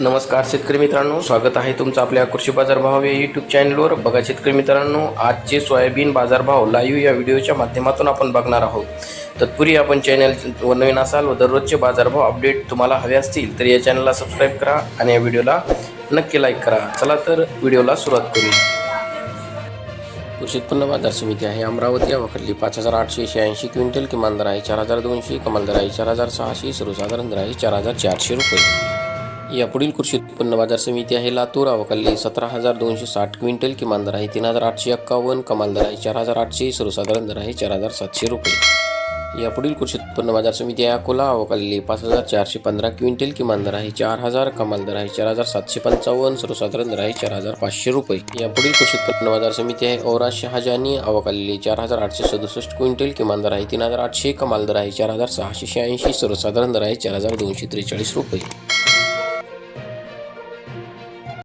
नमस्कार शेतकरी मित्रांनो स्वागत आहे तुमचं आपल्या कृषी बाजारभाव या यूट्यूब चॅनलवर बघा शेतकरी मित्रांनो आजचे सोयाबीन बाजारभाव लाईव्ह या व्हिडिओच्या माध्यमातून आपण बघणार आहोत. तत्पूर्वी आपण चॅनल नवीन असाल व दररोजचे बाजारभाव अपडेट तुम्हाला हवे असतील तर या चॅनलला सबस्क्राईब करा आणि या व्हिडिओला नक्की लाईक करा. चला तर व्हिडिओला सुरुवात करूया कृषी उत्पन्न बाजार समिती आहे अमरावती अवकडली पाच हजार आठशे शहाऐंशी क्विंटल किमान दर आहे चार हजार दोनशे कमाल दर आहे चार हजार सहाशे सर्वसाधारण दर आहे चार हजार चारशे रुपये. यापुढील कृषी उत्पन्न बाजार समिती आहे. लातूर अवकाली सतरा हजार दोनशे साठ क्विंटल किमान दर आहे. तीन हजार आठशे एक्कावन्न कमाल दर आहे. चार हजार आठशे सर्वसाधारण दर आहे. चार हजार सातशे रुपये. यापुढील कृषी उत्पन्न बाजार समिती आहे. अकोला अवकाली पाच हजार चारशे पंधरा क्विंटल किमान दर आहे. चार हजार कमाल दर आहे. चार हजार सातशे पंचावन्न सर्वसाधारण दर आहे. चार हजार पाचशे रुपये. यापुढील कृषी उत्पन्न बाजार समिती आहे. औरा शहाजानी अवकाली चार हजार आठशे सदुसष्ट क्विंटल किमान दर आहे. तीन हजार आठशे कमाल दर आहे. चार हजार सहाशे शहाऐंशी सर्वसाधारण दर आहे. चार हजार दोनशे त्रेचाळीस रुपये.